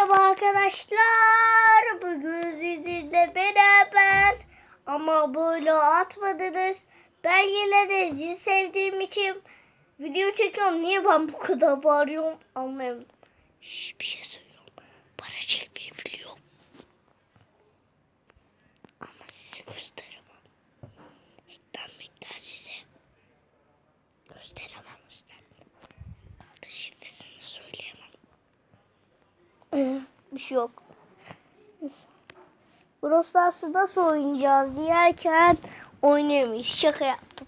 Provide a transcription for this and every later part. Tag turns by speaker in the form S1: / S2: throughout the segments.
S1: Merhaba arkadaşlar. Bugün sizinle beraber ama böyle atmadınız. Ben yine de sizi sevdiğim için video çekiyorum. Niye ben bu kadar bağırıyorum anlayamadım. Şş, bir şey söylüyorum. Para çekmeyi Şey yok. Brawl nasıl oynayacağız diyerken oynayamayız. Şaka yaptım.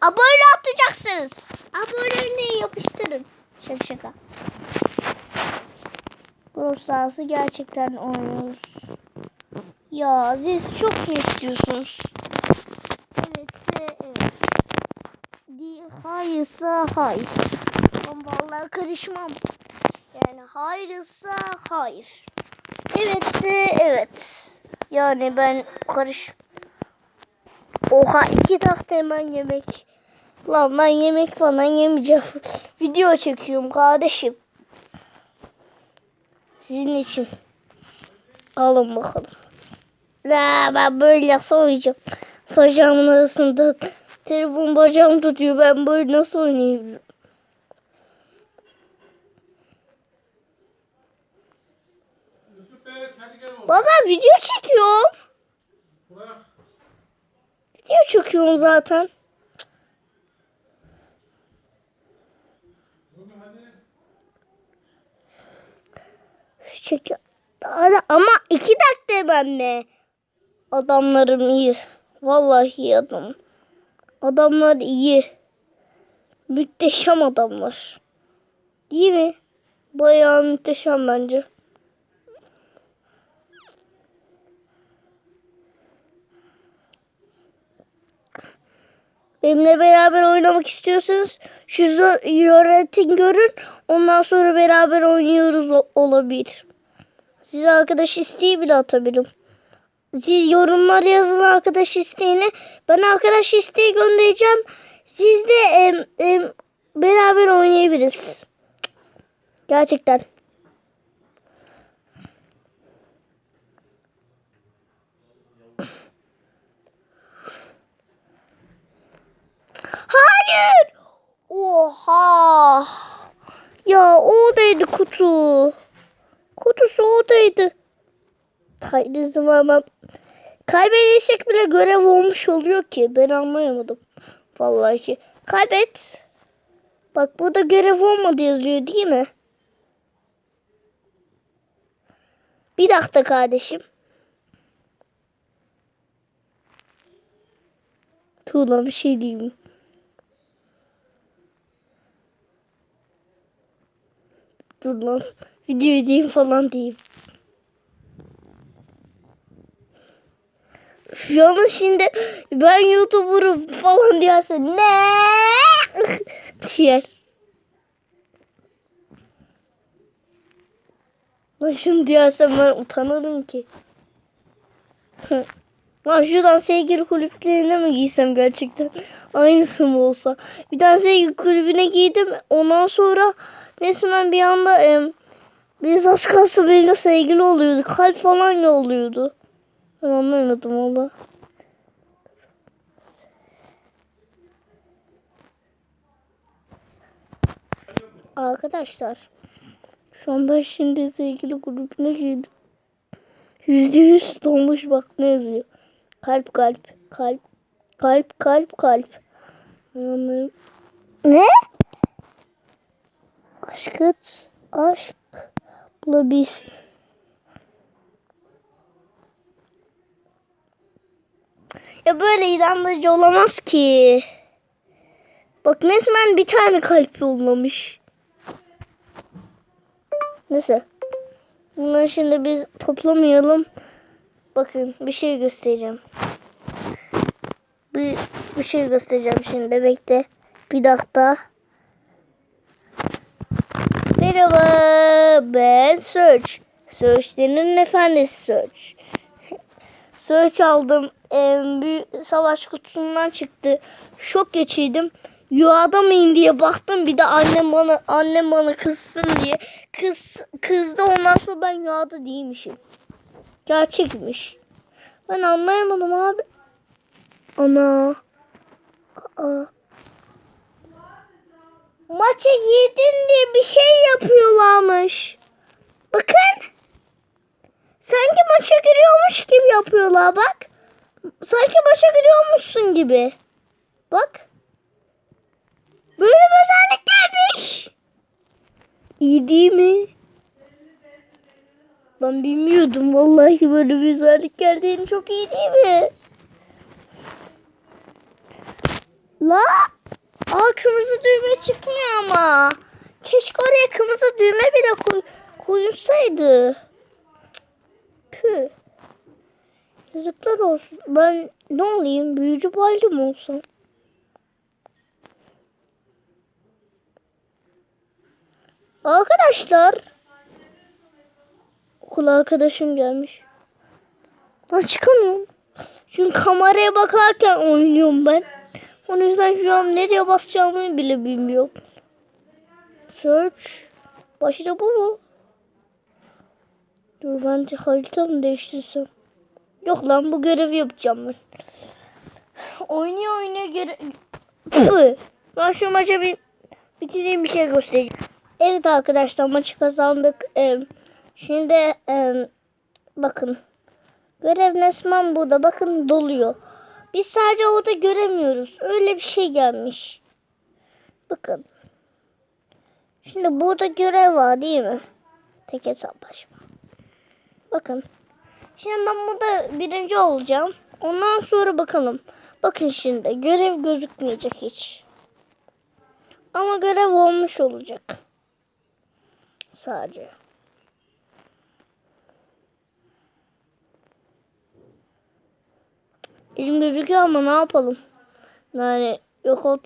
S1: Abone atacaksınız. Aboneliği yapıştırın. Şaka şaka. Brawl gerçekten oynuyoruz. Ya siz çok mu istiyorsunuz? Evet, evet. Hayırsa hayır. Ben vallahi karışmam. Yani hayırsa hayır. Evetse evet. Yani ben karış... Oha iki tahta hemen yemek. Lan ben yemek falan yemeyeceğim. Video çekiyorum kardeşim. Sizin için. Alın bakalım. La ben böyle soyacağım. Bacağımın arasında telefon bacağım tutuyor. Ben böyle nasıl oynayabilirim? Baba video çekiyorum. Video çekiyorum zaten. Çek ama iki dakika mi? Adamlarım iyi. Vallahi iyi adam. Adamlar iyi. Müteşem adamlar. Değil mi? Bayağı müteşem bence. Benimle beraber oynamak istiyorsanız şu yönetin görün. Ondan sonra beraber oynuyoruz olabilir. Size arkadaş isteği bile atabilirim. Siz yorumlar yazın arkadaş isteğini. Ben arkadaş isteği göndereceğim. Siz de em, em, beraber oynayabiliriz. Gerçekten. Hayır. Oha. Ya oradaydı kutu. Kutusu oradaydı. Hayır zaman Kaybedersek bile görev olmuş oluyor ki. Ben anlayamadım. Vallahi. Kaybet. Bak burada görev olmadı yazıyor değil mi? Bir dakika kardeşim. Tuğla bir şey diyeyim. Dur lan. Video edeyim falan diyeyim. An şimdi ben YouTuber'ım falan diyorsa ne diyer. Lan şunu diyorsam ben utanırım ki. Lan şuradan sevgili kulüplerine mi giysem gerçekten? Aynısı mı olsa? Bir tane sevgili kulübüne giydim. Ondan sonra resmen bir anda em, biz az kalsa benimle sevgili oluyordu. Kalp falan yolluyordu. Ben anlamadım valla. Arkadaşlar. Şu an ben şimdi sevgili grubuna girdim. Yüzde yüz dolmuş bak ne yazıyor. Kalp kalp kalp kalp kalp kalp. Ben. Ne? Aşkıt aşk bulabilsin. Ya böyle inandırıcı olamaz ki. Bak resmen bir tane kalp yollamış. Neyse. Bunları şimdi biz toplamayalım. Bakın bir şey göstereceğim. Bir, bir şey göstereceğim şimdi. Bekle. Bir dakika. Merhaba. Ben Search. Search'lerin efendisi Search. Search aldım. Em, bir savaş kutusundan çıktı. Şok geçirdim. Yuada mıyım diye baktım. Bir de annem bana annem bana kızsın diye. Kız kızdı ondan sonra ben yağda değilmişim. Gerçekmiş. Ben anlayamadım abi. Ana. Aa. Maça yedin diye bir şey yapıyorlarmış. Bakın. Sanki maça giriyormuş gibi yapıyorlar bak. Sanki maça giriyormuşsun gibi. Bak. Böyle bir özellik gelmiş. İyi değil mi? Ben bilmiyordum vallahi böyle bir özellik geldiğini çok iyi değil mi? La Aa kırmızı düğme çıkmıyor ama. Keşke oraya kırmızı düğme bile koy, koyulsaydı. Püh. Yazıklar olsun. Ben ne olayım? Büyücü baldi mi olsam? Arkadaşlar. Okul arkadaşım gelmiş. Ben çıkamıyorum. Çünkü kameraya bakarken oynuyorum ben. O yüzden şu an nereye basacağımı bile bilmiyorum. Search. Başta bu mu? Dur ben de haritamı değiştirsem. Yok lan bu görevi yapacağım ben. Oynuyor oynuyor göre... Püh. ben şu maça bir bitireyim bir şey göstereceğim. Evet arkadaşlar maçı kazandık. Ee, şimdi e, bakın. Görev Nesman burada. Bakın doluyor. Biz sadece orada göremiyoruz. Öyle bir şey gelmiş. Bakın. Şimdi burada görev var değil mi? Tek hesaplaşma. Bakın. Şimdi ben burada birinci olacağım. Ondan sonra bakalım. Bakın şimdi görev gözükmeyecek hiç. Ama görev olmuş olacak. Sadece. Elim gözüküyor ama ne yapalım? Yani yok ol,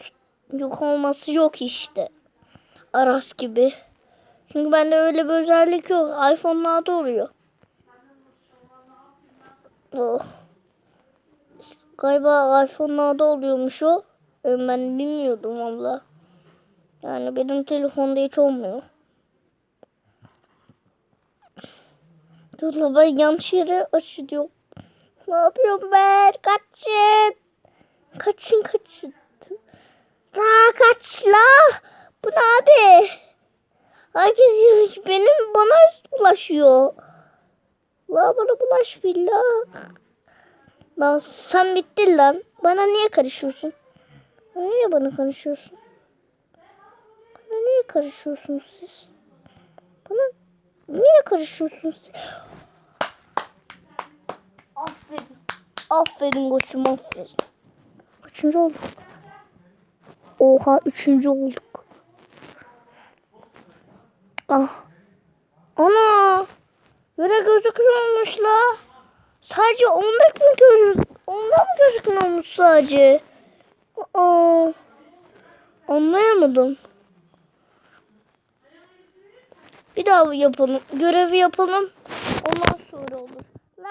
S1: yok olması yok işte. Aras gibi. Çünkü bende öyle bir özellik yok. iPhone'larda oluyor. Oh. Galiba iPhone'larda oluyormuş o. Ee, Ben bilmiyordum valla. Yani benim telefonda hiç olmuyor. Dur la ben yanlış yere açıyorum. Ne yapıyorum ben? Kaçın. Kaçın kaçın. La kaç la. Bu ne abi? Herkes benim bana ulaşıyor. La bana bulaş billah. Lan sen bittin lan. Bana niye karışıyorsun? Niye bana karışıyorsun? Bana niye karışıyorsunuz siz? Bana niye karışıyorsunuz siz? Aferin. Aferin koçum aferin. Kaçıncı olduk? Oha üçüncü olduk. Ah. Ana. Göre gözükmüyormuş la. Sadece onda mı gözük? Onda mı gözükmüyormuş sadece? Aa. Anlayamadım. Bir daha yapalım. Görevi yapalım. Ondan sonra olur.